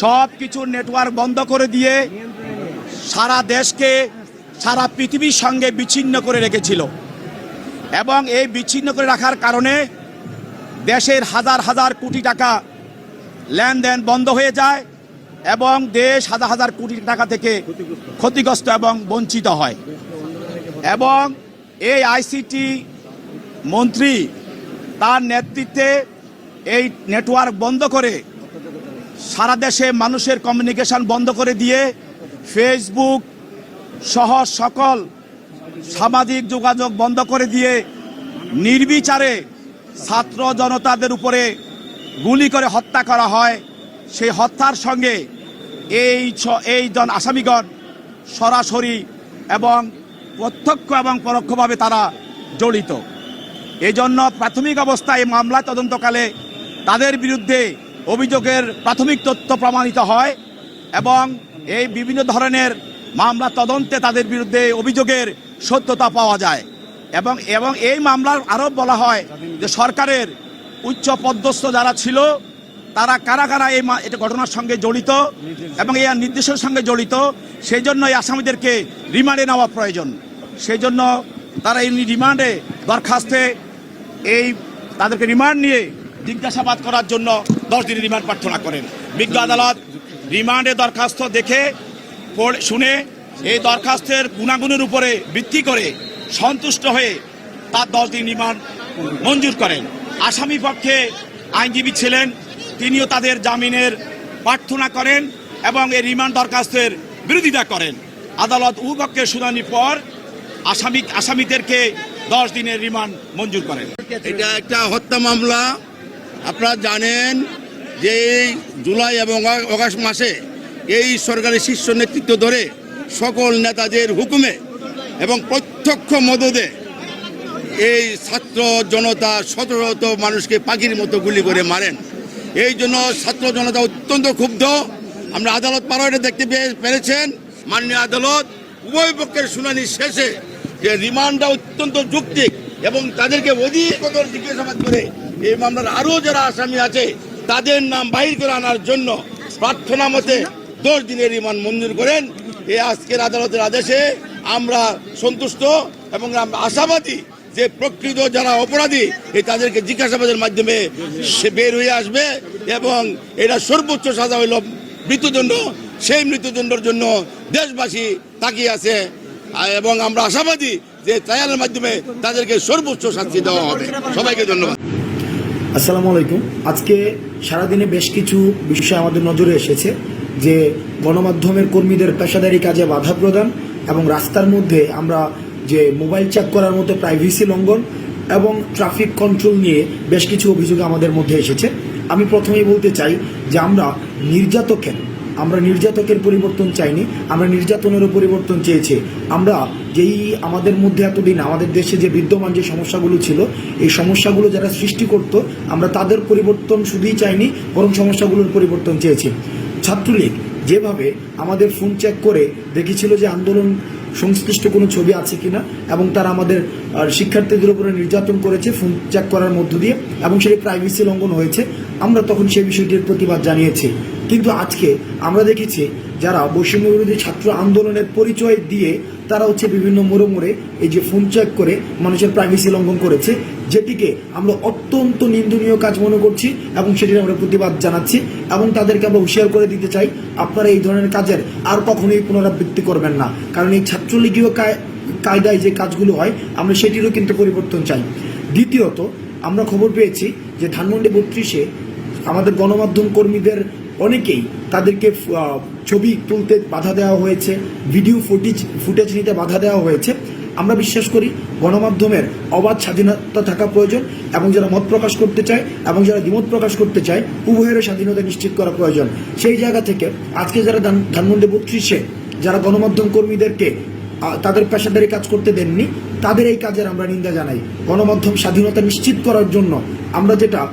সব কিছুর নেটওয়ার্ক বন্ধ করে দিয়ে সারা দেশকে, সারা পৃথিবীর সঙ্গে বিচ্ছিন্ন করে রেখেছিল। এবং এই বিচ্ছিন্ন করে রাখার কারণে দেশের হাজার হাজার কোটি টাকা লেনদেন বন্ধ হয়ে যায় এবং দেশ হাজার হাজার কোটি টাকা থেকে ক্ষতিগ্রস্ত এবং বঞ্চিত হয়। এবং এই আইসিটি মন্ত্রী তার নেতৃত্বে এই নেটওয়ার্ক বন্ধ করে সারা দেশে মানুষের কমিউনিকেশন বন্ধ করে দিয়ে ফেসবুক সহ সকল সামাজিক যোগাযোগ বন্ধ করে দিয়ে নির্বিচারে ছাত্র জনতাদের উপরে গুলি করে হত্যা করা হয়। সেই হত্যার সঙ্গে এই এই জন আসামিগণ সরাসরি এবং প্রত্যক্ষ এবং পরোক্ষভাবে তারা জড়িত। এজন্য প্রাথমিক অবস্থায় মামলা তদন্তকালে তাদের বিরুদ্ধে অভিযোগের প্রাথমিক তথ্য প্রমাণিত হয় এবং এই বিভিন্ন ধরনের মামলা তদন্তে তাদের বিরুদ্ধে অভিযোগের সত্যতা পাওয়া যায়। এবং এবং এই মামলার আরও বলা হয় যে সরকারের উচ্চ পদস্থ যারা ছিল, তারা কারা কারা এই এটা ঘটনার সঙ্গে জড়িত এবং এই নির্দেশের সঙ্গে জড়িত সেই জন্য এই আসামিদেরকে রিমান্ডে নেওয়া প্রয়োজন। সেই জন্য তারা এই রিমান্ডে দরখাস্তে এই তাদেরকে রিমান্ড নিয়ে জিজ্ঞাসাবাদ করার জন্য দশ দিনের রিমান্ড প্রার্থনা করেন। বিজ্ঞ আদালত রিমান্ডে দরখাস্ত দেখে শুনে এই দরখাস্তের গুণাগুণের উপরে ভিত্তি করে সন্তুষ্ট হয়ে তার দশ দিন রিমান্ড মঞ্জুর করেন। আসামি পক্ষে আইনজীবী ছিলেন, তিনিও তাদের জামিনের প্রার্থনা করেন এবং এই রিমান্ড দরখাস্তের বিরোধিতা করেন। আদালত উভপক্ষের শুনানির পর আসামি, আসামিদেরকে দশ দিনের রিমান্ড মঞ্জুর করেন। এটা একটা হত্যা মামলা। আপনারা জানেন যে এই জুলাই এবং অগাস্ট মাসে এই সরকারের শীর্ষ নেতৃত্ব ধরে সকল নেতাদের হুকুমে এবং প্রত্যক্ষ মদদে এই ছাত্র জনতা শত মানুষকে পাখির মতো গুলি করে মারেন। এই জন্য ছাত্র জনতা অত্যন্ত ক্ষুব্ধ। আমরা আদালত পারোয়ারে দেখতে পেরেছেন। মাননীয় আদালত উভয় পক্ষের শুনানি শেষে যে রিমান্ডটা অত্যন্ত যুক্তিক এবং তাদেরকে অধিকতর জিজ্ঞাসাবাদ করে এই মামলার আরও যারা আসামি আছে তাদের নাম বাহির করে আনার জন্য প্রার্থনা মতে দশ দিনের রিমান্ড মঞ্জুর করেন। এই আজকের আদালতের আদেশে আমরা সন্তুষ্ট এবং আমরা আশাবাদী যে প্রকৃত যারা অপরাধী এই তাদেরকে জিজ্ঞাসাবাদের মাধ্যমে সে বের হয়ে আসবে এবং এটা সর্বোচ্চ সাজা হইল মৃত্যুদণ্ড। সেই মৃত্যুদণ্ডের জন্য দেশবাসী তাকিয়ে আছে এবং আমরা আশাবাদী যে ট্রায়ালের মাধ্যমে তাদেরকে সর্বোচ্চ শাস্তি দেওয়া হবে। সবাইকে ধন্যবাদ। আসসালামু আলাইকুম। আজকে সারাদিনে বেশ কিছু বিষয় আমাদের নজরে এসেছে, যে গণমাধ্যমের কর্মীদের পেশাদারি কাজে বাধা প্রদান এবং রাস্তার মধ্যে আমরা যে মোবাইল চেক করার মতো প্রাইভেসি লঙ্ঘন এবং ট্রাফিক কন্ট্রোল নিয়ে বেশ কিছু অভিযোগ আমাদের মধ্যে এসেছে। আমি প্রথমেই বলতে চাই যে আমরা নির্যাতকের আমরা নির্যাতকের পরিবর্তন চাইনি, আমরা নির্যাতনেরও পরিবর্তন চেয়েছি। আমরা যেই আমাদের মধ্যে এতদিন, আমাদের দেশে যে বিদ্যমান যে সমস্যাগুলো ছিল, এই সমস্যাগুলো যারা সৃষ্টি করত, আমরা তাদের পরিবর্তন শুধুই চাইনি, বরং সমস্যাগুলোর পরিবর্তন চেয়েছি। ছাত্রলীগ যেভাবে আমাদের ফোন চেক করে দেখেছিল যে আন্দোলন সংশ্লিষ্ট কোনো ছবি আছে কিনা, এবং তারা আমাদের শিক্ষার্থীদের উপরে নির্যাতন করেছে ফোন চেক করার মধ্য দিয়ে, এবং সেটি প্রাইভেসি লঙ্ঘন হয়েছে, আমরা তখন সেই বিষয়টির প্রতিবাদ জানিয়েছি। কিন্তু আজকে আমরা দেখেছি যারা বৈষম্য বিরোধী ছাত্র আন্দোলনের পরিচয় দিয়ে তারা হচ্ছে বিভিন্ন মোড়ে মোড়ে এই যে ফোন চেক করে মানুষের প্রাইভেসি লঙ্ঘন করেছে, যেটিকে আমরা অত্যন্ত নিন্দনীয় কাজ মনে করছি এবং সেটির আমরা প্রতিবাদ জানাচ্ছি এবং তাদেরকে আমরা হুঁশিয়ার করে দিতে চাই, আপনারা এই ধরনের কাজের আর কখনোই পুনরাবৃত্তি করবেন না। কারণ এই ছাত্রলীগীয় কায়দায় যে কাজগুলো হয়, আমরা সেটিরও কিন্তু পরিবর্তন চাই। দ্বিতীয়ত, আমরা খবর পেয়েছি যে ধানমন্ডি বত্রিশে আমাদের গণমাধ্যম কর্মীদের অনেকেই তাদেরকে ছবি তুলতে বাধা দেওয়া হয়েছে ভিডিও ফুটেজ ফুটেজ নিতে বাধা দেওয়া হয়েছে। আমরা বিশ্বাস করি গণমাধ্যমের অবাধ স্বাধীনতা থাকা প্রয়োজন এবং যারা মত প্রকাশ করতে চায় এবং যারা দ্বিমত প্রকাশ করতে চায় উভয়ের স্বাধীনতা নিশ্চিত করা প্রয়োজন। সেই জায়গা থেকে আজকে যারা ধান- ধানমন্ডি বত্রিশে যারা গণমাধ্যম কর্মীদেরকে তাদের পেশাদারি কাজ করতে দেননি, তাদের এই কাজের আমরা নিন্দা জানাই। গণমাধ্যম স্বাধীনতা নিশ্চিত করার জন্য আমরা যেটা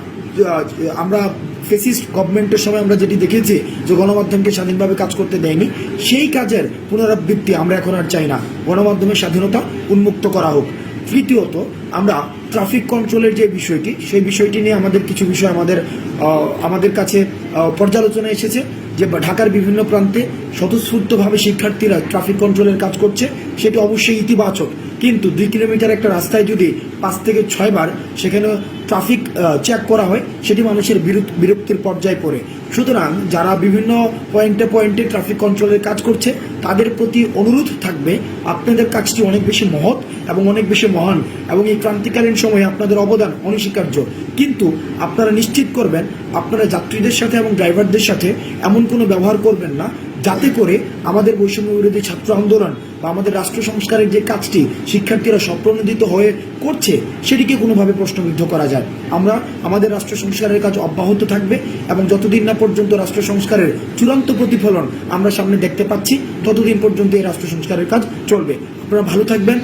আমরা ফেসিস্ট গভর্নমেন্টের সময় আমরা যেটি দেখেছি যে গণমাধ্যমকে স্বাধীনভাবে কাজ করতে দেয়নি, সেই কাজের পুনরাবৃত্তি আমরা এখন আর চাই না। গণমাধ্যমের স্বাধীনতা উন্মুক্ত করা হোক। তৃতীয়ত, আমরা ট্রাফিক কন্ট্রোলের যে বিষয়টি, সেই বিষয়টি নিয়ে আমাদের কিছু বিষয় আমাদের আমাদের কাছে পর্যালোচনা এসেছে যে ঢাকার বিভিন্ন প্রান্তে স্বতঃস্ফূর্তভাবে শিক্ষার্থীরা ট্রাফিক কন্ট্রোলের কাজ করছে। সেটি অবশ্যই ইতিবাচক। কিন্তু দুই কিলোমিটার একটা রাস্তায় যদি পাঁচ থেকে ছয়বার সেখানে ট্রাফিক চেক করা হয়, সেটি মানুষের বিরক্তির পর্যায়ে পড়ে। সুতরাং যারা বিভিন্ন পয়েন্টে পয়েন্টে ট্রাফিক কন্ট্রোলের কাজ করছে, তাদের প্রতি অনুরোধ থাকবে, আপনাদের কাজটি অনেক বেশি মহৎ এবং অনেক বেশি মহান এবং এই ক্রান্তিকালীন সময়ে আপনাদের অবদান অনস্বীকার্য। কিন্তু আপনারা নিশ্চিত করবেন, আপনারা যাত্রীদের সাথে এবং ড্রাইভারদের সাথে এমন কোনো ব্যবহার করবেন না যাতে করে আমাদের বৈষম্য বিরোধী ছাত্র আন্দোলন বা আমাদের রাষ্ট্র সংস্কারের যে কাজটি শিক্ষার্থীরা স্বপ্রণোদিত হয়ে করছে, সেটিকে কোনোভাবে প্রশ্নবিদ্ধ করা যায়। আমরা আমাদের রাষ্ট্র সংস্কারের কাজ অব্যাহত থাকবে এবং যতদিন না পর্যন্ত রাষ্ট্র সংস্কারের চূড়ান্ত প্রতিফলন আমরা সামনে দেখতে পাচ্ছি, ততদিন পর্যন্ত এই রাষ্ট্র সংস্কারের কাজ চলবে। আপনারা ভালো থাকবেন।